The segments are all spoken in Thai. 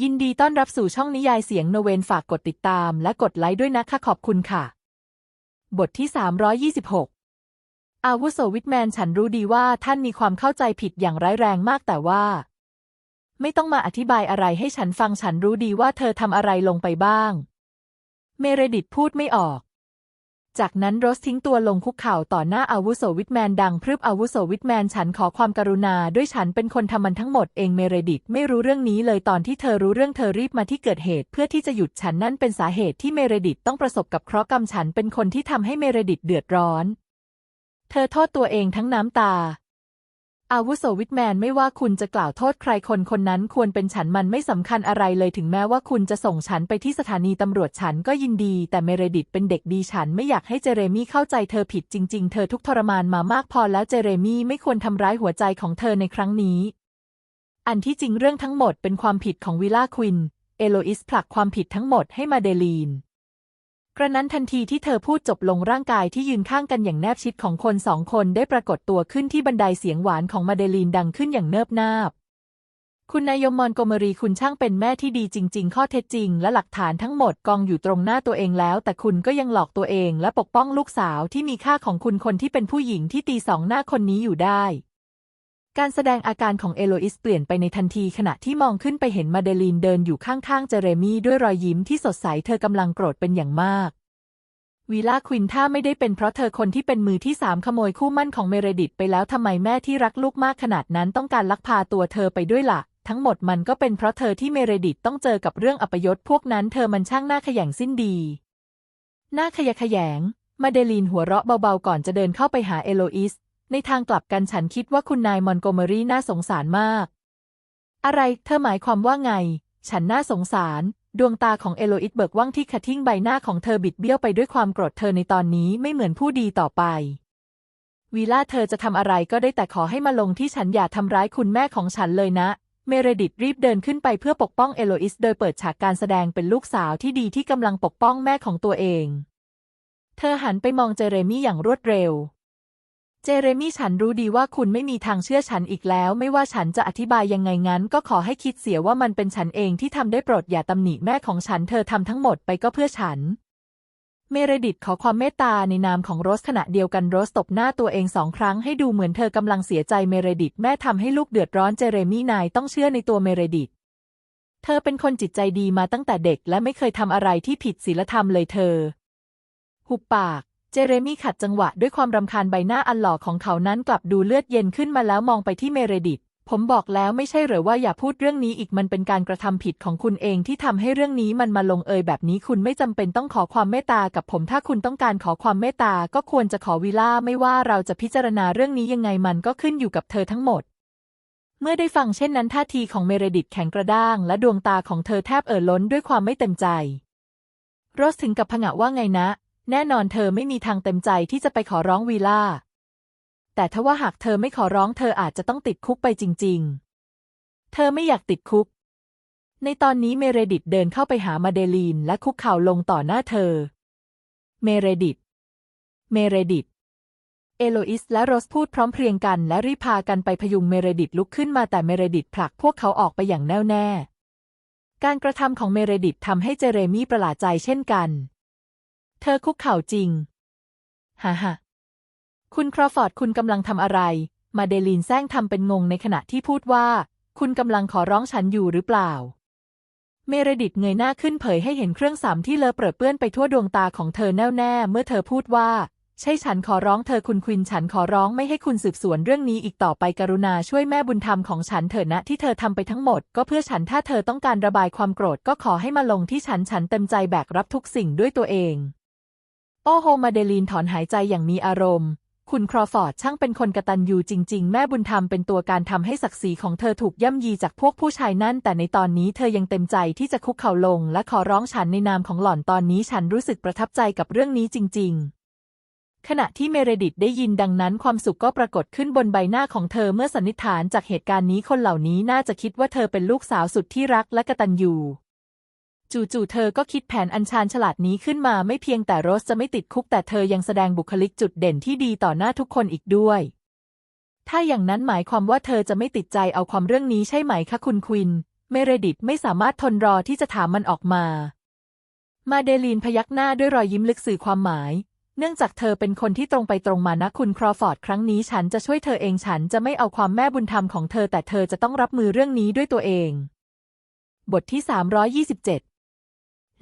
ยินดีต้อนรับสู่ช่องนิยายเสียงโนเวนฝากกดติดตามและกดไลค์ด้วยนะคะขอบคุณค่ะ บทที่ 326 อาวุโสวิทแมนฉันรู้ดีว่าท่านมีความเข้าใจผิดอย่างร้ายแรงมากแต่ว่า ไม่ต้องมาอธิบายอะไรให้ฉันฟังฉันรู้ดีว่าเธอทำอะไรลงไปบ้าง เมเรดิตพูดไม่ออก จากนั้นโรสทิ้งตัวลงคุกเข่าต่อหน้าอาวุโสวิทแมนดังพรึบอาวุโสวิทแมนฉันขอความกรุณาด้วยฉันเป็นคนทำมันทั้งหมดเองเมเรดิตไม่รู้เรื่องนี้เลยตอนที่เธอรู้เรื่องเธอรีบมาที่เกิดเหตุ เพื่อที่จะหยุดฉันนั่นเป็นสาเหตุที่เมเรดิตต้องประสบกับเคราะห์กรรมฉันเป็นคนที่ทำให้เมเรดิตเดือดร้อน เธอโทษตัวเองทั้งน้ำตา อาวุโสวิทแมนไม่ว่าคุณจะกล่าวโทษใครคนคนนั้นควรเป็นฉันมันไม่สำคัญอะไรเลยถึงแม้ว่าคุณจะส่งฉันไปที่สถานีตำรวจฉันก็ยินดี แต่เมเรดิตเป็นเด็กดีฉันไม่อยากให้เจเรมี่เข้าใจเธอผิดจริง ๆ เธอทุกทรมานมามากพอแล้วเจเรมี่ไม่ควรทำร้ายหัวใจของเธอในครั้งนี้ อันที่จริงเรื่องทั้งหมดเป็นความผิดของวิลล่าควิน เอโลอิสผลักความผิดทั้งหมดให้มาเดลีน กระนั้นทันทีที่เธอพูดจบลงร่างกายที่ยืนข้างกันอย่างแนบชิดของคนสองคนได้ปรากฏตัวขึ้นที่บันไดเสียงหวานของมาเดลีนดังขึ้นอย่างเนิบนาบ คุณนายมอนโกเมรีคุณช่างเป็นแม่ที่ดีจริง ๆ ข้อเท็จจริง และหลักฐานทั้งหมดกองอยู่ตรงหน้าตัวเองแล้ว แต่คุณก็ยังหลอกตัวเองและปกป้องลูกสาวที่มีค่าของคุณคนที่เป็นผู้หญิงที่ตีสองหน้าคนนี้อยู่ได้ การแสดงอาการของเอโลอิสเปลี่ยนไปในทันทีขณะที่มองขึ้นไปเห็นมาเดลีนเดินอยู่ข้างๆ เจเรมี่ด้วยรอยยิ้มที่สดใสเธอกำลังโกรธเป็นอย่างมากวีล่าควินถ้าไม่ได้เป็นเพราะเธอคนที่เป็นมือที่สามขโมยคู่มั่นของเมเรดิตไปแล้วทำไมแม่ที่รักลูกมากขนาดนั้นต้องการลักพาตัวเธอไปด้วยล่ะ ทั้งหมดมันก็เป็นเพราะเธอที่เมเรดิตต้องเจอกับเรื่องอัปยศพวกนั้นเธอมันช่างหน้าขยงสิ้นดี หน้าขยะแขยง มาเดลีนหัวเราะเบาๆก่อนจะเดินเข้าไปหาเอโลอิส ในทางกลับกันฉันคิดว่าคุณนายมอนโกเมอรี่น่าสงสารมาก อะไร เธอหมายความว่าไง ฉันน่าสงสาร ดวงตาของเอโลอิสเบิกว่างที่ขะทิ้งใบหน้าของเธอบิดเบี้ยวไปด้วยความโกรธเธอในตอนนี้ไม่เหมือนผู้ดีต่อไปวีล่าเธอจะทำอะไรก็ได้แต่ขอให้มาลงที่ฉันอย่าทำร้ายคุณแม่ของฉันเลยนะ เมเรดิตรีบเดินขึ้นไปเพื่อปกป้องเอโลอิส โดยเปิดฉากการแสดงเป็นลูกสาวที่ดีที่กำลังปกป้องแม่ของตัวเอง เธอหันไปมองเจเรมี่อย่างรวดเร็ว เจเรมี่ฉันรู้ดีว่าคุณไม่มีทางเชื่อฉันอีกแล้ว ไม่ว่าฉันจะอธิบายยังไงงั้น ก็ขอให้คิดเสียว่ามันเป็นฉันเองที่ทำได้โปรดอย่าตำหนิแม่ของฉันเธอทำทั้งหมดไปก็เพื่อฉัน เมเรดิตขอความเมตตาในนามของโรสขณะเดียวกันโรสตบหน้าตัวเองสองครั้งให้ดูเหมือนเธอกำลังเสียใจเมเรดิตแม่ทำให้ลูกเดือดร้อนเจเรมี่นายต้องเชื่อในตัวเมเรดิตเธอเป็นคนจิตใจดีมาตั้งแต่เด็กและไม่เคยทำอะไรที่ผิดศีลธรรมเลยเธอ หุบปาก เจเรมี่ขัดจังหวะด้วยความรำคาญใบหน้าอันหล่อของเขานั้นกลับดูเลือดเย็นขึ้นมาแล้วมองไปที่เมเรดิตผมบอกแล้วไม่ใช่หรือว่าอย่าพูดเรื่องนี้อีกมันเป็นการกระทำผิดของคุณเองที่ทำให้เรื่องนี้มันมาลงเอยแบบนี้คุณไม่จำเป็นต้องขอความเมตตากับผมถ้าคุณต้องการขอความเมตตาก็ควรจะขอวิล่าไม่ว่าเราจะพิจารณาเรื่องนี้ยังไงมันก็ขึ้นอยู่กับเธอทั้งหมด เมื่อได้ฟังเช่นนั้นท่าทีของเมเรดิตแข็งกระด้าง และดวงตาของเธอแทบเอ่อล้นด้วยความไม่เต็มใจโรสถึงกับผงะว่าไงนะ แน่นอนเธอไม่มีทางเต็มใจที่จะไปขอร้องวีล่า แต่ถ้าว่าหากเธอไม่ขอร้องเธออาจจะต้องติดคุกไปจริง ๆ เธอไม่อยากติดคุก ในตอนนี้เมเรดิตเดินเข้าไปหามาเดลีนและคุกเข่าลงต่อหน้าเธอ เมเรดิต เมเรดิต เอโลอิสและโรสพูดพร้อมเพรียงกันและรีพากันไปพยุงเมเรดิตลุกขึ้นมาแต่เมเรดิตผลักพวกเขาออกไปอย่างแน่วแน่ การกระทำของเมเรดิตทำให้เจเรมี่ประหลาดใจเช่นกัน เธอคุกเข่าจริง ฮ่าฮ่าคุณครอฟอร์ดคุณกำลังทำอะไร มาเดลีนแซงทำเป็นงงในขณะที่พูดว่า คุณกำลังขอร้องฉันอยู่หรือเปล่า เมเรดิตเงยหน้าขึ้นเผยให้เห็นเครื่องสามที่เลอะเปรอะเปื้อนไปทั่วดวงตาของเธอแน่วแน่เมื่อเธอพูดว่า ใช่ฉันขอร้องเธอคุณควินฉันขอร้องไม่ให้คุณสืบสวนเรื่องนี้อีกต่อไปกรุณาช่วยแม่บุญธรรมของฉันเถิดนะที่เธอทำไปทั้งหมด ก็เพื่อฉันถ้าเธอต้องการระบายความโกรธก็ขอให้มาลงที่ฉันฉันเต็มใจแบกรับทุกสิ่งด้วยตัวเอง โอ้โฮมาเดลีนถอนหายใจอย่างมีอารมณ์ คุณครอฟอร์ดช่างเป็นคนกระตันยูจริง ๆ แม่บุญธรรมเป็นตัวการทำให้ศักดิ์ศรีของเธอถูกย่ำยีจากพวกผู้ชายนั่น แต่ในตอนนี้เธอยังเต็มใจที่จะคุกเข่าลง และขอร้องฉันในนามของหล่อนตอนนี้ฉันรู้สึกประทับใจกับเรื่องนี้จริง ๆขณะที่เมเรดิตได้ยินดังนั้นความสุขก็ปรากฏขึ้นบนใบหน้าของเธอเมื่อสันนิษฐานจากเหตุการณ์นี้คนเหล่านี้น่าจะคิดว่าเธอเป็นลูกสาวสุดที่รักและกตัญญู จู่ๆเธอก็คิดแผนอันชาญฉลาดนี้ขึ้นมาไม่เพียงแต่โรสจะไม่ติดคุกแต่เธอยังแสดงบุคลิกจุดเด่นที่ดีต่อหน้าทุกคนอีกด้วย ถ้าอย่างนั้นหมายความว่าเธอจะไม่ติดใจเอาความเรื่องนี้ใช่ไหมคะคุณควิน เมเรดิตไม่สามารถทนรอที่จะถามมันออกมา มาเดลีนพยักหน้าด้วยรอยยิ้มลึกสื่อความหมาย เนื่องจากเธอเป็นคนที่ตรงไปตรงมานะคุณครอฟอร์ดครั้งนี้ฉันจะช่วยเธอเองฉันจะไม่เอาความแม่บุญธรรมของเธอแต่เธอจะต้องรับมือเรื่องนี้ด้วยตัวเอง บทที่327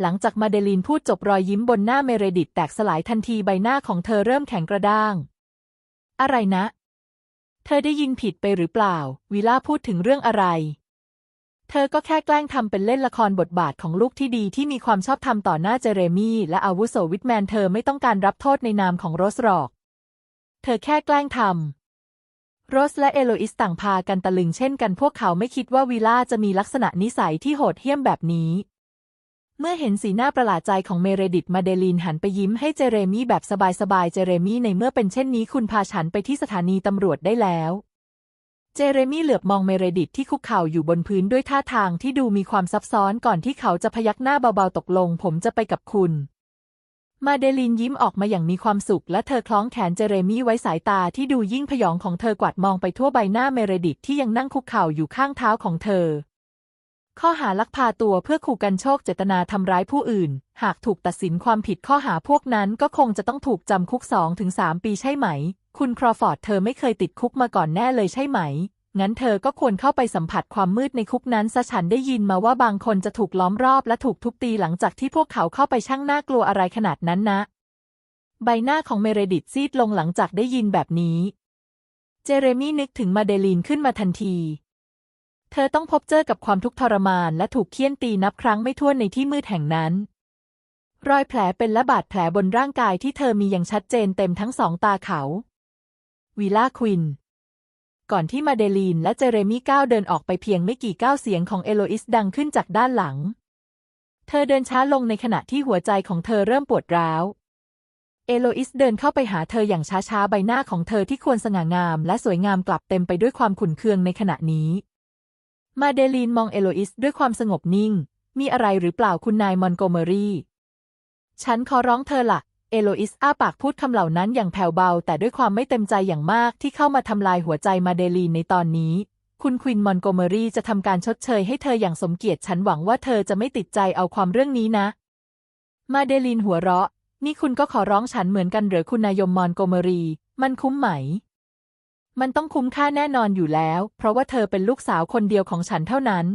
หลังจากมาเดลีนพูดจบรอยยิ้มบนหน้าเมเรดิตแตกสลายทันทีใบหน้าของเธอเริ่มแข็งกระด้าง อะไรนะ เธอได้ยินผิดไปหรือเปล่า วิล่าพูดถึงเรื่องอะไร เธอก็แค่แกล้งทำเป็นเล่นละครบทบาทของลูกที่ดีที่มีความชอบธรรมต่อหน้าเจเรมี่ และอาวุโสวิทแมนเธอไม่ต้องการรับโทษในนามของโรสหรอก เธอแค่แกล้งทำโรสและเอโลอิสต่างพากันตะลึงเช่นกันพวกเขาไม่คิดว่าวิล่าจะมีลักษณะนิสัยที่โหดเหี้ยมแบบนี้ เมื่อเห็นสีหน้าประหลาดใจของเมเรดิตมาเดลีนหันไปยิ้มให้เจเรมี่แบบสบายๆ เจเรมี่ในเมื่อเป็นเช่นนี้คุณพาฉันไปที่สถานีตำรวจได้แล้ว เจเรมี่เหลือบมองเมเรดิตที่คุกเข่าอยู่บนพื้นด้วยท่าทางที่ดูมีความซับซ้อนก่อนที่เขาจะพยักหน้าเบาๆตกลง ผมจะไปกับคุณ มาเดลินยิ้มออกมาอย่างมีความสุข และเธอคล้องแขนเจเรมี่ไว้สายตาที่ดูยิ่งพยองของเธอกวาดมองไปทั่วใบหน้าเมเรดิตที่ยังนั่งคุกเข่าอยู่ข้างเท้าของเธอ ข้อหาลักพาตัวเพื่อขู่กันโชคเจตนาทำร้ายผู้อื่น หากถูกตัดสินความผิดข้อหาพวกนั้นก็คงจะต้องถูกจำคุกสองถึงสามปีใช่ไหม คุณครอฟอร์ดเธอไม่เคยติดคุกมาก่อนแน่เลยใช่ไหม งั้นเธอก็ควรเข้าไปสัมผัสความมืดในคุกนั้นซะฉันได้ยินมาว่าบางคนจะถูกล้อมรอบและถูกทุบตีหลังจากที่พวกเขาเข้าไปช่างน่ากลัวอะไรขนาดนั้นนะ ใบหน้าของเมเรดิตซีดลงหลังจากได้ยินแบบนี้ เจเรมี่นึกถึงมาเดลีนขึ้นมาทันที เธอต้องพบเจอกับความทุกข์ทรมานและถูกเคี่ยนตีนับครั้งไม่ถ้วนในที่มืดแห่งนั้น รอยแผลเป็นและบาดแผลบนร่างกายที่เธอมีอย่างชัดเจนเต็มทั้งสองตาเขาวีล่าควิน ก่อนที่มาเดลีนและเจเรมี่ก้าวเดินออกไปเพียงไม่กี่ก้าวเสียงของเอโลอิสดังขึ้นจากด้านหลัง เธอเดินช้าลงในขณะที่หัวใจของเธอเริ่มปวดร้าว เอโลอิสเดินเข้าไปหาเธออย่างช้าๆใบหน้าของเธอที่ควรสง่างามและสวยงามกลับเต็มไปด้วยความขุ่นเคืองในขณะนี้ มาเดลีนมองเอโลอิสด้วยความสงบนิ่ง มีอะไรหรือเปล่าคุณนายมอนโกเมอรีฉันขอร้องเธอละ่ะ เอโลอิสอ้าปากพูดคำเหล่านั้นอย่างแผ่วเบา แต่ด้วยความไม่เต็มใจอย่างมากที่เข้ามาทำลายหัวใจมาเดลีนในตอนนี้ คุณควินมอนโกเมอรีจะทำการชดเชยให้เธออย่างสมเกียรติฉันหวังว่าเธอจะไม่ติดใจเอาความเรื่องนี้นะ มาเดลีนหัวเราะ นี่คุณก็ขอร้องฉันเหมือนกันหรือคุณนายมมอนโกเมอรี มันคุ้มไหม มันต้องคุ้มค่าแน่นอนอยู่แล้ว เพราะว่าเธอเป็นลูกสาวคนเดียวของฉันเท่านั้น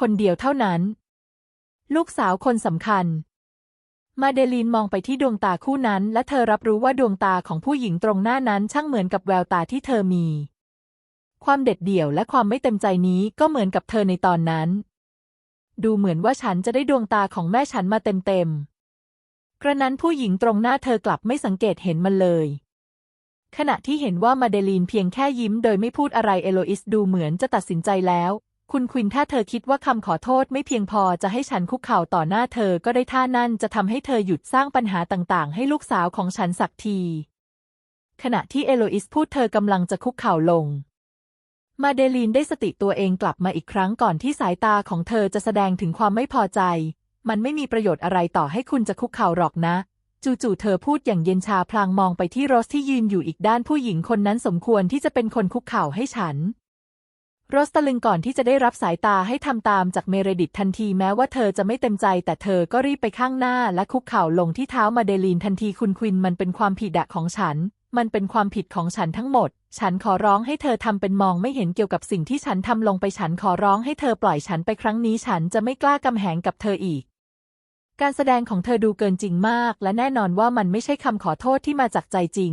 คนเดียวเท่านั้น ลูกสาวคนสำคัญ มาเดลีนมองไปที่ดวงตาคู่นั้น และเธอรับรู้ว่าดวงตาของผู้หญิงตรงหน้านั้นช่างเหมือนกับแววตาที่เธอมี ความเด็ดเดี่ยวและความไม่เต็มใจนี้ก็เหมือนกับเธอในตอนนั้น ดูเหมือนว่าฉันจะได้ดวงตาของแม่ฉันมาเต็มๆกระนั้นผู้หญิงตรงหน้าเธอกลับไม่สังเกตเห็นมันเลย ขณะที่เห็นว่ามาเดลีนเพียงแค่ยิ้มโดยไม่พูดอะไรเอโลอิสดูเหมือนจะตัดสินใจแล้ว คุณควินถ้าเธอคิดว่าคำขอโทษไม่เพียงพอจะให้ฉันคุกเข่าต่อหน้าเธอก็ได้ท่านั่นจะทำให้เธอหยุดสร้างปัญหาต่างๆ ให้ลูกสาวของฉันสักที ขณะที่เอโลอิสพูดเธอกำลังจะคุกเข่าลง มาเดลีนได้สติตัวเองกลับมาอีกครั้งก่อนที่สายตาของเธอจะแสดงถึงความไม่พอใจ มันไม่มีประโยชน์อะไรต่อให้คุณจะคุกเข่าหรอกนะ จู่ๆเธอพูดอย่างเย็นชาพลางมองไปที่โรสที่ยืนอยู่อีกด้านผู้หญิงคนนั้นสมควรที่จะเป็นคนคุกเข่าให้ฉัน โรสตะลึงก่อนที่จะได้รับสายตาให้ทำตามจากเมเรดิตทันทีแม้ว่าเธอจะไม่เต็มใจ แต่เธอก็รีบไปข้างหน้าและคุกเข่าลงที่เท้ามาเดลีนทันทีคุณควินมันเป็นความผิดอะของฉัน มันเป็นความผิดของฉันทั้งหมด ฉันขอร้องให้เธอทำเป็นมองไม่เห็นเกี่ยวกับสิ่งที่ฉันทำลงไปฉันขอร้องให้เธอปล่อยฉันไปครั้งนี้ฉันจะไม่กล้ากำแหงกับเธออีก การแสดงของเธอดูเกินจริงมาก และแน่นอนว่ามันไม่ใช่คำขอโทษที่มาจากใจจริง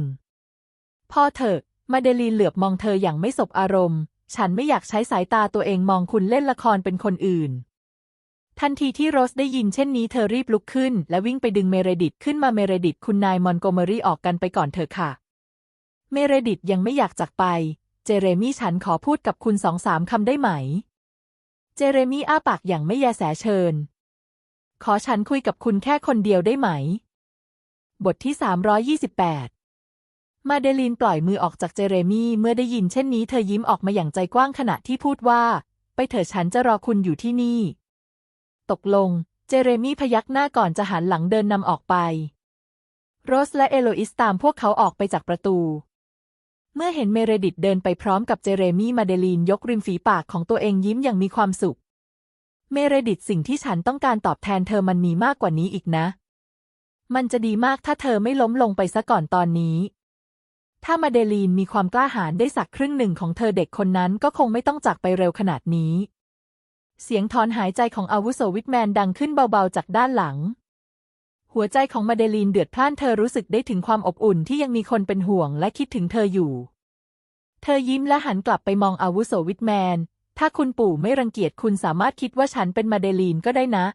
พ่อเถอะมาเดลีนเหลือบมองเธออย่างไม่สบอารมณ์ ฉันไม่อยากใช้สายตาตัวเองมองคุณเล่นละครเป็นคนอื่น ทันทีที่โรสได้ยินเช่นนี้เธอรีบลุกขึ้น และวิ่งไปดึงเมเรดิตขึ้นมาเมเรดิตคุณนายมอนโกเมอรี่ออกกันไปก่อนเถอะค่ะ เมเรดิตยังไม่อยากจากไป เจเรมี่ฉันขอพูดกับคุณสองสามคำได้ไหม เจเรมี่อ้าปากอย่างไม่แยแสเชิญ ขอฉันคุยกับคุณแค่คนเดียวได้ไหม บทที่ 328 มาเดลีนปล่อยมือออกจากเจเรมี่เมื่อได้ยินเช่นนี้เธอยิ้มออกมาอย่างใจกว้างขณะที่พูดว่า ไปเถอะฉันจะรอคุณอยู่ที่นี่ ตกลง เจเรมี่พยักหน้าก่อนจะหันหลังเดินนำออกไป โรสและเอโลอิสตามพวกเขาออกไปจากประตู เมื่อเห็นเมเรดิตเดินไปพร้อมกับเจเรมี่มาเดลีนยกริมฝีปากของตัวเองยิ้มอย่างมีความสุข เมเรดิตสิ่งที่ฉันต้องการตอบแทนเธอมันมีมากกว่านี้อีกนะ มันจะดีมากถ้าเธอไม่ล้มลงไปซะก่อนตอนนี้ ถ้ามาเดลีนมีความกล้าหาญได้สักครึ่งหนึ่งของเธอเด็กคนนั้นก็คงไม่ต้องจากไปเร็วขนาดนี้ เสียงถอนหายใจของอาวุโสวิทแมนดังขึ้นเบาๆจากด้านหลัง หัวใจของมาเดลีนเดือดพล่านเธอรู้สึกได้ถึงความอบอุ่นที่ยังมีคนเป็นห่วงและคิดถึงเธออยู่ เธอยิ้มและหันกลับไปมองอาวุโสวิทแมน ถ้าคุณปู่ไม่รังเกียจคุณสามารถคิดว่าฉันเป็นมาเดลีนก็ได้นะ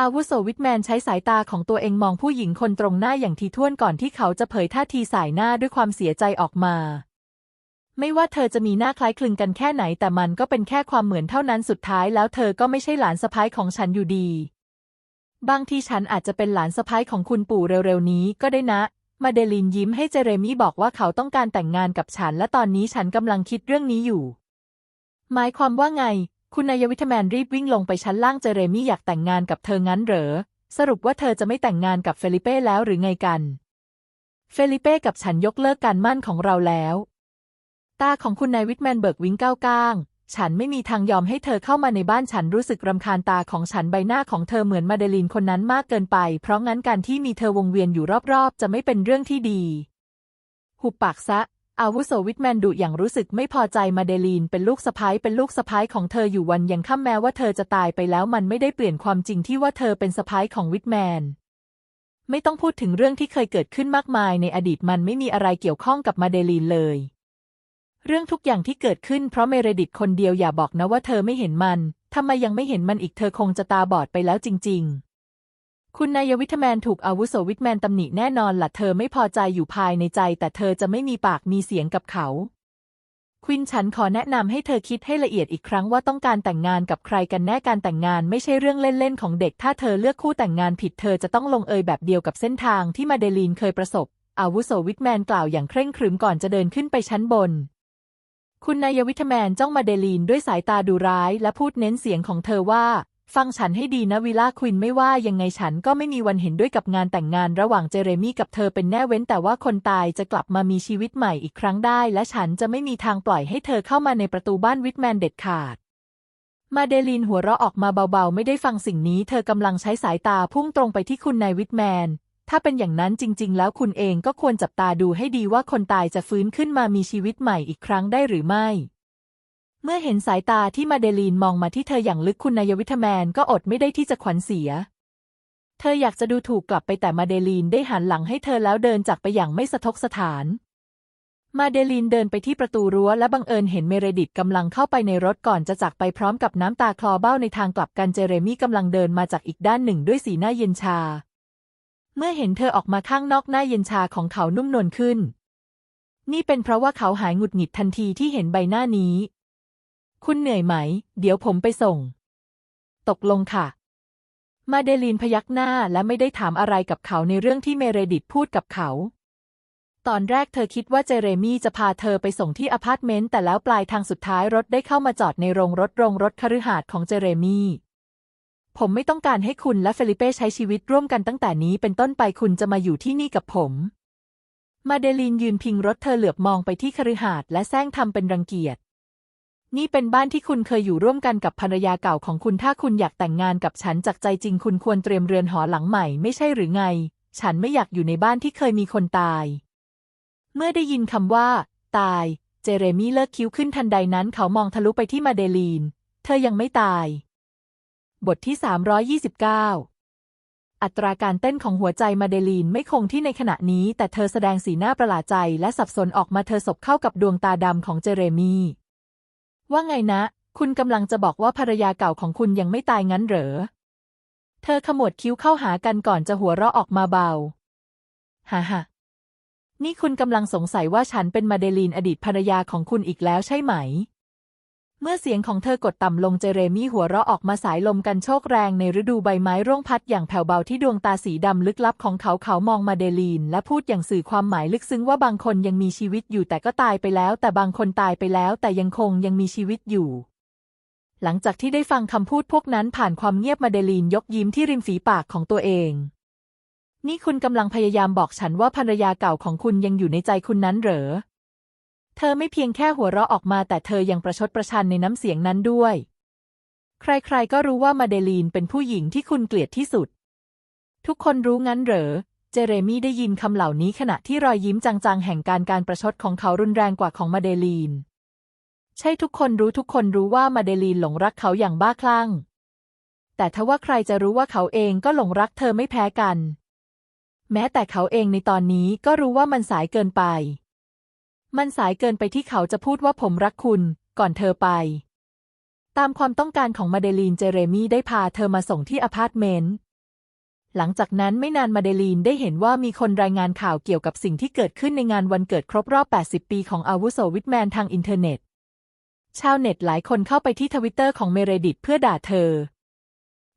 อาวุโสวิทแมนใช้สายตาของตัวเองมองผู้หญิงคนตรงหน้าอย่างทีท่วนก่อนที่เขาจะเผยท่าทีสายหน้าด้วยความเสียใจออกมา ไม่ว่าเธอจะมีหน้าคล้ายคลึงกันแค่ไหน แต่มันก็เป็นแค่ความเหมือนเท่านั้นสุดท้ายแล้วเธอก็ไม่ใช่หลานสะพ้ายของฉันอยู่ดี บางทีฉันอาจจะเป็นหลานสะพ้ายของคุณปู่เร็วๆนี้ก็ได้นะมาเดลินยิ้มให้เจเรมี่บอกว่าเขาต้องการแต่งงานกับฉัน และตอนนี้ฉันกำลังคิดเรื่องนี้อยู่ หมายความว่าไง คุณนายวิทแมนรีบวิ่งลงไปชั้นล่างเจเรมี่อยากแต่งงานกับเธองั้นเหรอ สรุปว่าเธอจะไม่แต่งงานกับเฟลิเป้แล้วหรือไงกัน เฟลิเป้กับฉันยกเลิกการมั่นของเราแล้ว ตาของคุณนายวิทแมนเบิกวิงก้าวก้างฉันไม่มีทางยอมให้เธอเข้ามาในบ้านฉันรู้สึกรำคาญตาของฉันใบหน้าของเธอเหมือนมาเดลินคนนั้นมากเกินไป เพราะงั้นการที่มีเธอวงเวียนอยู่รอบๆ จะไม่เป็นเรื่องที่ดี หุบปากซะ อาวุโสวิทแมนดุอย่างรู้สึกไม่พอใจมาเดลีนเป็นลูกสะพ้ายเป็นลูกสะพ้ายของเธออยู่วันยังค่ำแม้ว่าเธอจะตายไปแล้วมันไม่ได้เปลี่ยนความจริงที่ว่าเธอเป็นสะพ้ายของวิทแมน ไม่ต้องพูดถึงเรื่องที่เคยเกิดขึ้นมากมายในอดีตมันไม่มีอะไรเกี่ยวข้องกับมาเดลีนเลย เรื่องทุกอย่างที่เกิดขึ้นเพราะเมเรดิตคนเดียวอย่าบอกนะว่าเธอไม่เห็นมันทำไมยังไม่เห็นมันอีกเธอคงจะตาบอดไปแล้วจริง ๆ คุณนายวิทแมนถูกอาวุโสวิทแมนตำหนิแน่นอนละ่ะเธอไม่พอใจอยู่ภายในใจ แต่เธอจะไม่มีปากมีเสียงกับเขา ควินฉันขอแนะนำให้เธอคิดให้ละเอียดอีกครั้งว่าต้องการแต่งงานกับใครกันแน่การแต่งงานไม่ใช่เรื่องเล่นๆของเด็ก ถ้าเธอเลือกคู่แต่งงานผิดเธอจะต้องลงเอยแบบเดียวกับเส้นทางที่มาเดลีนเคยประสบ อาวุโสวิทแมนกล่าวอย่างเคร่งครึมก่อนจะเดินขึ้นไปชั้นบนคุณนายวิทแมนจ้องมาเดลีนด้วยสายตาดูร้าย และพูดเน้นเสียงของเธอว่า ฟังฉันให้ดีนะวิลล่าควินไม่ว่ายังไงฉันก็ไม่มีวันเห็นด้วยกับงานแต่งงานระหว่างเจเรมี่กับเธอเป็นแน่เว้นแต่ว่าคนตายจะกลับมามีชีวิตใหม่อีกครั้งได้ และฉันจะไม่มีทางปล่อยให้เธอเข้ามาในประตูบ้านวิทแมนเด็ดขาด มาเดลีนหัวเราะออกมาเบาๆ ไม่ได้ฟังสิ่งนี้ เธอกำลังใช้สายตาพุ่งตรงไปที่คุณนายวิทแมน ถ้าเป็นอย่างนั้นจริง ๆ แล้วคุณเองก็ควรจับตาดูให้ดีว่าคนตายจะฟื้นขึ้นมามีชีวิตใหม่อีกครั้งได้หรือไม่ เมื่อเห็นสายตาที่มาเดลีนมองมาที่เธออย่างลึกคุณนายวิทแมนก็อดไม่ได้ที่จะขวัญเสีย เธออยากจะดูถูกกลับไปแต่มาเดลีนได้หันหลังให้เธอแล้วเดินจากไปอย่างไม่สะทกสถาน มาเดลีนเดินไปที่ประตูรั้วและบังเอิญเห็นเมเรดิตกำลังเข้าไปในรถก่อนจะจากไปพร้อมกับน้ำตาคลอเบ้าในทางกลับกันเจเรมี่กำลังเดินมาจากอีกด้านหนึ่งด้วยสีหน้าเย็นชา เมื่อเห็นเธอออกมาข้างนอกหน้าเย็นชาของเขานุ่มนวลขึ้น นี่เป็นเพราะว่าเขาหายหงุดหงิดทันทีที่เห็นใบหน้านี้ คุณเหนื่อยไหม เดี๋ยวผมไปส่ง ตกลงค่ะ มาเดลีนพยักหน้าและไม่ได้ถามอะไรกับเขาในเรื่องที่เมเรดิตพูดกับเขา ตอนแรกเธอคิดว่าเจเรมี่จะพาเธอไปส่งที่อพาร์ตเมนต์แต่แล้วปลายทางสุดท้ายรถได้เข้ามาจอดในโรงรถโรงรถคฤหาสน์ของเจเรมี่ผมไม่ต้องการให้คุณและเฟลิเป้ใช้ชีวิตร่วมกันตั้งแต่นี้เป็นต้นไปคุณจะมาอยู่ที่นี่กับผม มาเดลีนยืนพิงรถเธอเหลือบมองไปที่คฤหาสน์และแซงทำเป็นรังเกียจ นี่เป็นบ้านที่คุณเคยอยู่ร่วมกันกับภรรยาเก่าของคุณถ้าคุณอยากแต่งงานกับฉันจากใจจริง คุณควรเตรียมเรือนหอหลังใหม่ไม่ใช่หรือไง ฉันไม่อยากอยู่ในบ้านที่เคยมีคนตาย เมื่อได้ยินคำว่า ตาย เจเรมี่เลิกคิ้วขึ้นทันใดนั้นเขามองทะลุไปที่มาเดลีน เธอยังไม่ตาย บทที่ 329 อัตราการเต้นของหัวใจมาเดลีนไม่คงที่ในขณะนี้ แต่เธอแสดงสีหน้าประหลาดใจและสับสนออกมาเธอสบเข้ากับดวงตาดำของเจเรมี่ ว่าไงนะ คุณกำลังจะบอกว่าภรรยาเก่าของคุณยังไม่ตายงั้นเหรอ เธอขมวดคิ้วเข้าหากันก่อนจะหัวเราะออกมาเบา ฮ่าฮ่านี่คุณกำลังสงสัยว่าฉันเป็นมาเดลีนอดีตภรรยาของคุณอีกแล้วใช่ไหม เมื่อเสียงของเธอกดต่ำลงเจเรมี่หัวเราะออกมาสายลมกันโชกแรงในฤดูใบไม้ร่วงพัดอย่างแผ่วเบาที่ดวงตาสีดำลึกลับของเขาเขามองมาเดลีน และพูดอย่างสื่อความหมายลึกซึ้งว่าบางคนยังมีชีวิตอยู่แต่ก็ตายไปแล้ว แต่บางคนตายไปแล้ว แต่ยังคงยังมีชีวิตอยู่ หลังจากที่ได้ฟังคำพูดพวกนั้นผ่านความเงียบมาเดลีนยกยิ้มที่ริมฝีปากของตัวเอง นี่คุณกำลังพยายามบอกฉันว่าภรรยาเก่าของคุณยังอยู่ในใจคุณนั้นเหรอ เธอไม่เพียงแค่หัวเราะออกมาแต่เธอยังประชดประชันในน้ำเสียงนั้นด้วย ใครๆ ก็รู้ว่ามาเดลีนเป็นผู้หญิงที่คุณเกลียดที่สุด ทุกคนรู้งั้นเหรอ เจเรมี่ได้ยินคำเหล่านี้ขณะที่รอยยิ้มจางๆ แห่งการการประชดของเขารุนแรงกว่าของมาเดลีน ใช่ทุกคนรู้ทุกคนรู้ว่ามาเดลีนหลงรักเขาอย่างบ้าคลั่ง แต่ทว่าใครจะรู้ว่าเขาเองก็หลงรักเธอไม่แพ้กัน แม้แต่เขาเองในตอนนี้ก็รู้ว่ามันสายเกินไป มันสายเกินไปที่เขาจะพูดว่าผมรักคุณก่อนเธอไป ตามความต้องการของมาเดลีนเจเรมี่ได้พาเธอมาส่งที่อพาร์ตเมนต์ หลังจากนั้นไม่นานมาเดลีนได้เห็นว่ามีคนรายงานข่าวเกี่ยวกับสิ่งที่เกิดขึ้นในงานวันเกิดครบรอบ 80 ปีของอาวุโสวิทแมนทางอินเทอร์เน็ต ชาวเน็ตหลายคนเข้าไปที่ทวิตเตอร์ของเมเรดิตเพื่อด่าเธอ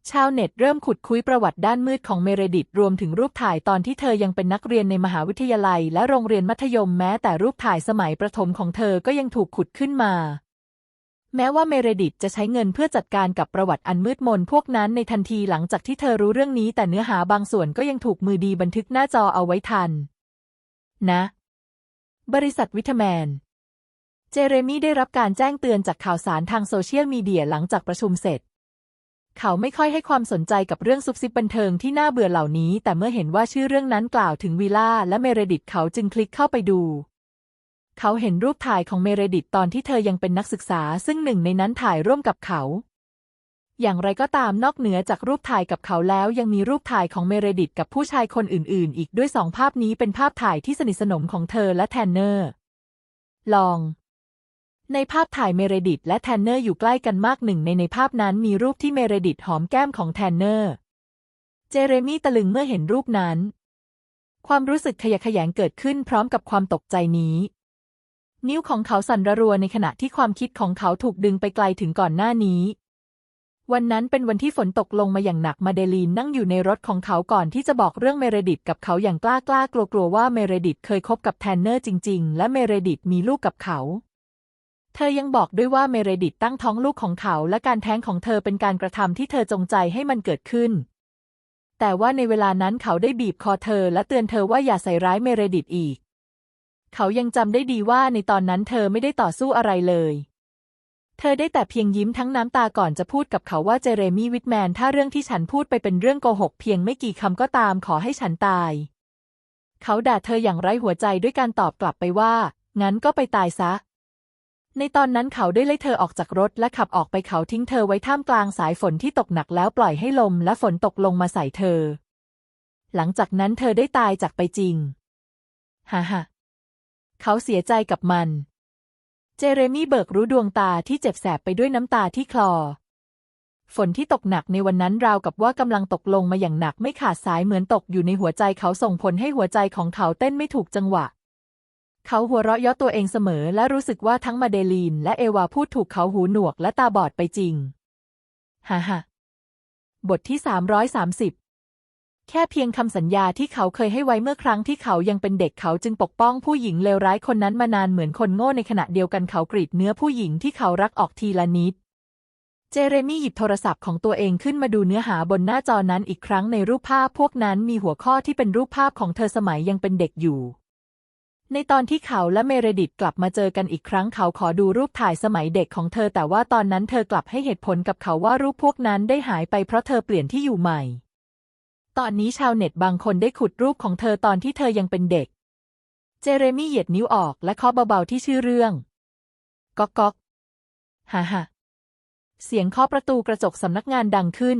ชาวเน็ตเริ่มขุดคุยประวัติด้านมืดของเมเรดิตรวมถึงรูปถ่ายตอนที่เธอยังเป็นนักเรียนในมหาวิทยาลัย และโรงเรียนมัธยมแม้แต่รูปถ่ายสมัยประถมของเธอก็ยังถูกขุดขึ้นมา แม้ว่าเมเรดิตจะใช้เงินเพื่อจัดการกับประวัติอันมืดมนพวกนั้นในทันทีหลังจากที่เธอรู้เรื่องนี้ แต่เนื้อหาบางส่วนก็ยังถูกมือดีบันทึกหน้าจอเอาไว้ทัน นะ บริษัทวิทแมน เจเรมี่ได้รับการแจ้งเตือนจากข่าวสารทางโซเชียลมีเดียหลังจากประชุมเสร็จ เขาไม่ค่อยให้ความสนใจกับเรื่องซุบซิบบันเทิงที่น่าเบื่อเหล่านี้ แต่เมื่อเห็นว่าชื่อเรื่องนั้นกล่าวถึงวีล่าและเมเรดิตเขาจึงคลิกเข้าไปดู เขาเห็นรูปถ่ายของเมเรดิตตอนที่เธอยังเป็นนักศึกษา ซึ่งหนึ่งในนั้นถ่ายร่วมกับเขา อย่างไรก็ตามนอกเหนือจากรูปถ่ายกับเขาแล้วยังมีรูปถ่ายของเมเรดิตกับผู้ชายคนอื่น ๆ อีกด้วยสองภาพนี้เป็นภาพถ่ายที่สนิทสนมของเธอและแทนเนอร์ ลอง ในภาพถ่ายเมเรดิตและแทนเนอร์อยู่ใกล้กันมากหนึ่งในในภาพนั้นมีรูปที่เมเรดิตหอมแก้มของแทนเนอร์ เจเรมี่ตะลึงเมื่อเห็นรูปนั้น ความรู้สึกขยะแขยงเกิดขึ้นพร้อมกับความตกใจนี้ นิ้วของเขาสั่นระรัวในขณะที่ความคิดของเขาถูกดึงไปไกลถึงก่อนหน้านี้ วันนั้นเป็นวันที่ฝนตกลงมาอย่างหนักมาเดลีนนั่งอยู่ในรถของเขาก่อนที่จะบอกเรื่องเมเรดิตกับเขาอย่างกล้ากล้ากลัวกลัวว่าเมเรดิตเคยคบกับแทนเนอร์จริง ๆ และเมเรดิตมีลูกกับเขา เธอยังบอกด้วยว่าเมเรดิตตั้งท้องลูกของเขา และการแท้งของเธอเป็นการกระทำที่เธอจงใจให้มันเกิดขึ้น แต่ว่าในเวลานั้นเขาได้บีบคอเธอและเตือนเธอว่าอย่าใส่ร้ายเมเรดิตอีก เขายังจำได้ดีว่าในตอนนั้นเธอไม่ได้ต่อสู้อะไรเลย เธอได้แต่เพียงยิ้มทั้งน้ำตาก่อนจะพูดกับเขาว่าเจเรมี่วิทแมนถ้าเรื่องที่ฉันพูดไปเป็นเรื่องโกหกเพียงไม่กี่คำก็ตามขอให้ฉันตาย เขาด่าเธออย่างไร้หัวใจด้วยการตอบกลับไปว่า งั้นก็ไปตายซะ ในตอนนั้นเขาได้ไล่เธอออกจากรถและขับออกไปเขาทิ้งเธอไว้ท่ามกลางสายฝนที่ตกหนักแล้วปล่อยให้ลมและฝนตกลงมาใส่เธอ หลังจากนั้นเธอได้ตายจากไปจริง ฮ่าฮ่าเขาเสียใจกับมัน เจเรมี่เบิกรู้ดวงตาที่เจ็บแสบไปด้วยน้ำตาที่คลอ ฝนที่ตกหนักในวันนั้นราวกับว่ากำลังตกลงมาอย่างหนักไม่ขาดสายเหมือนตกอยู่ในหัวใจเขาส่งผลให้หัวใจของเขาเต้นไม่ถูกจังหวะ เขาหัวเราะเยาะตัวเองเสมอและรู้สึกว่าทั้งมาเดลีนและเอวาพูดถูกเขาหูหนวกและตาบอดไปจริง ฮ่าฮ่าบทที่ 330 แค่เพียงคำสัญญาที่เขาเคยให้ไว้เมื่อครั้งที่เขายังเป็นเด็กเขาจึงปกป้องผู้หญิงเลวร้ายคนนั้นมานานเหมือนคนโง่ในขณะเดียวกันเขากรีดเนื้อผู้หญิงที่เขารักออกทีละนิด เจเรมี่หยิบโทรศัพท์ของตัวเองขึ้นมาดูเนื้อหาบนหน้าจอนั้นอีกครั้งในรูปภาพพวกนั้นมีหัวข้อที่เป็นรูปภาพของเธอสมัยยังเป็นเด็กอยู่ ในตอนที่เขาและเมเรดิตกลับมาเจอกันอีกครั้งเขาขอดูรูปถ่ายสมัยเด็กของเธอ แต่ว่าตอนนั้นเธอกลับให้เหตุผลกับเขาว่ารูปพวกนั้นได้หายไปเพราะเธอเปลี่ยนที่อยู่ใหม่ ตอนนี้ชาวเน็ตบางคนได้ขุดรูปของเธอตอนที่เธอยังเป็นเด็ก เจเรมี่เหยียดนิ้วออกและเคาะเบาๆที่ชื่อเรื่องก๊อกก๊อกฮ่าฮ่าเสียงเคาะประตูกระจกสำนักงานดังขึ้น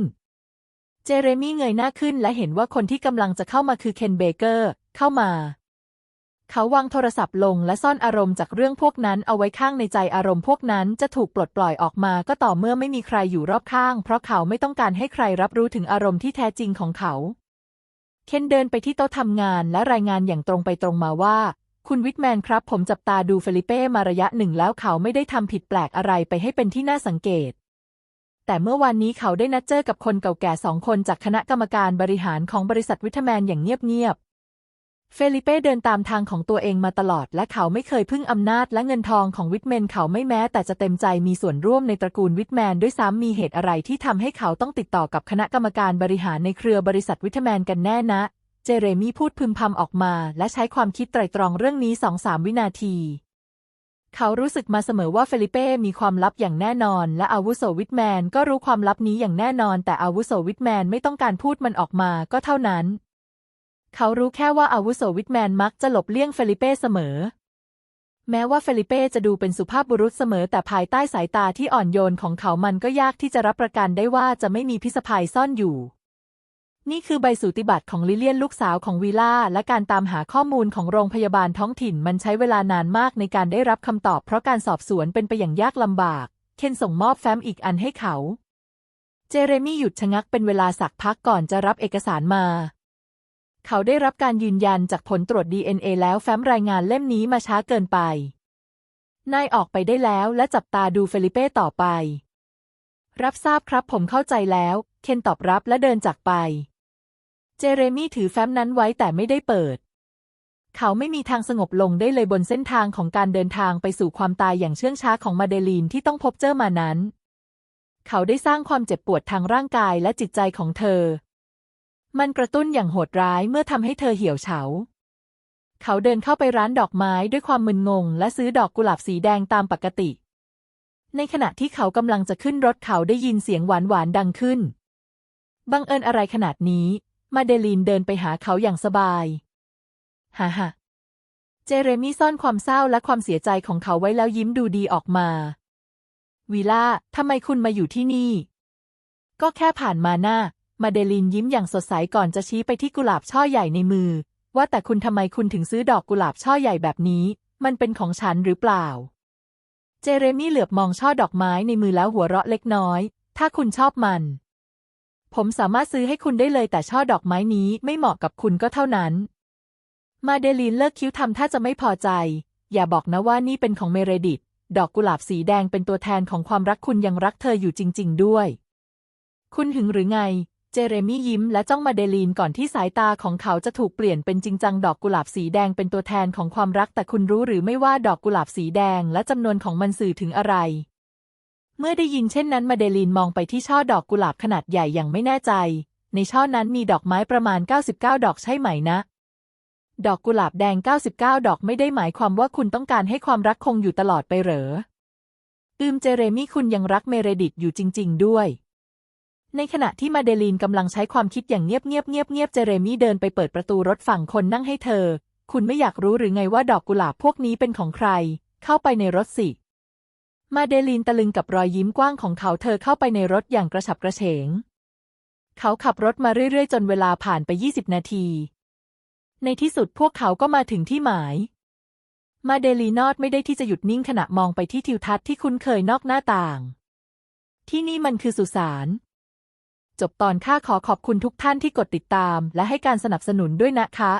เจเรมี่เงยหน้าขึ้นและเห็นว่าคนที่กำลังจะเข้ามาคือเคนเบเกอร์ เข้ามา เขาวางโทรศัพท์ลงและซ่อนอารมณ์จากเรื่องพวกนั้นเอาไว้ข้างในใจอารมณ์พวกนั้นจะถูกปลดปล่อยออกมาก็ต่อเมื่อไม่มีใครอยู่รอบข้าง เพราะเขาไม่ต้องการให้ใครรับรู้ถึงอารมณ์ที่แท้จริงของเขา เคนเดินไปที่โต๊ะทำงานและรายงานอย่างตรงไปตรงมาว่า คุณวิทแมนครับ ผมจับตาดูเฟลิเป้มาระยะหนึ่งแล้วเขาไม่ได้ทำผิดแปลกอะไรไปให้เป็นที่น่าสังเกตแต่เมื่อวานนี้เขาได้นัดเจอกับคนเก่าแก่สองคนจากคณะกรรมการบริหารของบริษัทวิทแมนอย่างเงียบๆ เฟลิเป้เดินตามทางของตัวเองมาตลอด และเขาไม่เคยพึ่งอำนาจและเงินทองของวิทแมนเขาไม่แม้ แต่จะเต็มใจมีส่วนร่วมในตระกูลวิทแมนด้วยซ้ำมีเหตุอะไรที่ทำให้เขาต้องติดต่อกับคณะกรรมการบริหารในเครือบริษัทวิทแมนกันแน่นะ เจเรมี่พูดพึมพำออกมา และใช้ความคิดไตรตรองเรื่องนี้สองสามวินาที เขารู้สึกมาเสมอว่าเฟลิเป้มีความลับอย่างแน่นอน และอาวุโสวิทแมนก็รู้ความลับนี้อย่างแน่นอน แต่อาวุโสวิทแมนไม่ต้องการพูดมันออกมาก็เท่านั้น เขารู้แค่ว่าอาวุโสวิทแมนมักจะหลบเลี่ยงเฟลิเป้เสมอ แม้ว่าเฟลิเป้จะดูเป็นสุภาพบุรุษเสมอแต่ภายใต้สายตาที่อ่อนโยนของเขามันก็ยากที่จะรับประกันได้ว่าจะไม่มีพิษภัยซ่อนอยู่ นี่คือใบสูติบัตรของลิเลียนลูกสาวของวีล่าและการตามหาข้อมูลของโรงพยาบาลท้องถิ่นมันใช้เวลานานมากในการได้รับคำตอบเพราะการสอบสวนเป็นไปอย่างยากลำบาก เคนส่งมอบแฟ้มอีกอันให้เขา เจเรมี่หยุดชะงักเป็นเวลาสักพักก่อนจะรับเอกสารมา เขาได้รับการยืนยันจากผลตรวจ DNA แล้วแฟ้มรายงานเล่มนี้มาช้าเกินไป นายออกไปได้แล้วและจับตาดูเฟลิเป้ต่อไป รับทราบครับผมเข้าใจแล้ว เคนตอบรับและเดินจากไป เจเรมี่ถือแฟ้มนั้นไว้แต่ไม่ได้เปิด เขาไม่มีทางสงบลงได้เลยบนเส้นทางของการเดินทางไปสู่ความตายอย่างเชื่องช้าของมาเดลีนที่ต้องพบเจอมานั้น เขาได้สร้างความเจ็บปวดทางร่างกายและจิตใจของเธอ มันกระตุ้นอย่างโหดร้ายเมื่อทำให้เธอเหี่ยวเฉา เขาเดินเข้าไปร้านดอกไม้ด้วยความมึนงง และซื้อดอกกุหลาบสีแดงตามปกติ ในขณะที่เขากำลังจะขึ้นรถเขาได้ยินเสียงหวานหวานดังขึ้น บังเอิญอะไรขนาดนี้ มาเดลีนเดินไปหาเขาอย่างสบายฮ่าฮ่าเจเรมี่ซ่อนความเศร้าและความเสียใจของเขาไว้แล้วยิ้มดูดีออกมาวีล่าทำไมคุณมาอยู่ที่นี่ ก็แค่ผ่านมาหน้า มาเดลินยิ้มอย่างสดใสก่อนจะชี้ไปที่กุหลาบช่อใหญ่ในมือ ว่าแต่คุณทำไมคุณถึงซื้อดอกกุหลาบช่อใหญ่แบบนี้ มันเป็นของฉันหรือเปล่า เจเรมี่เหลือบมองช่อดอกไม้ในมือแล้วหัวเราะเล็กน้อย ถ้าคุณชอบมัน ผมสามารถซื้อให้คุณได้เลยแต่ช่อดอกไม้นี้ไม่เหมาะกับคุณก็เท่านั้น มาเดลีนเลิกคิ้วทำท่าจะไม่พอใจ อย่าบอกนะว่านี่เป็นของเมเรดิตดอกกุหลาบสีแดงเป็นตัวแทนของความรักคุณยังรักเธออยู่จริง ๆ ด้วย คุณหึงหรือไง เจเรมี่ยิ้มและจ้องมาเดลีนก่อนที่สายตาของเขาจะถูกเปลี่ยนเป็นจริงจังดอกกุหลาบสีแดงเป็นตัวแทนของความรักแต่คุณรู้หรือไม่ว่าดอกกุหลาบสีแดงและจำนวนของมันสื่อถึงอะไร เมื่อได้ยินเช่นนั้นมาเดลีนมองไปที่ช่อดอกกุหลาบขนาดใหญ่อย่างไม่แน่ใจ ในช่อนั้นมีดอกไม้ประมาณ 99 ดอกใช่ไหมนะ ดอกกุหลาบแดง 99 ดอกไม่ได้หมายความว่าคุณต้องการให้ความรักคงอยู่ตลอดไปเหรออืมเจเรมี่คุณยังรักเมเรดิตอยู่จริง ๆ ด้วย ในขณะที่มาเดลีนกำลังใช้ความคิดอย่างเงียบเงียบเงียบเงียบเจเรมี่เดินไปเปิดประตูรถฝั่งคนนั่งให้เธอ คุณไม่อยากรู้หรือไงว่าดอกกุหลาบพวกนี้เป็นของใคร เข้าไปในรถสิ มาเดลีนตะลึงกับรอยยิ้มกว้างของเขาเธอเข้าไปในรถอย่างกระฉับกระเฉง เขาขับรถมาเรื่อยๆ จนเวลาผ่านไป 20 นาที ในที่สุดพวกเขาก็มาถึงที่หมาย มาเดลีนอดไม่ได้ที่จะหยุดนิ่งขณะมองไปที่ทิวทัศน์ที่คุ้นเคยนอกหน้าต่าง ที่นี่มันคือสุสาน จบตอนข้าขอขอบคุณทุกท่านที่กดติดตาม และให้การสนับสนุนด้วยนะคะ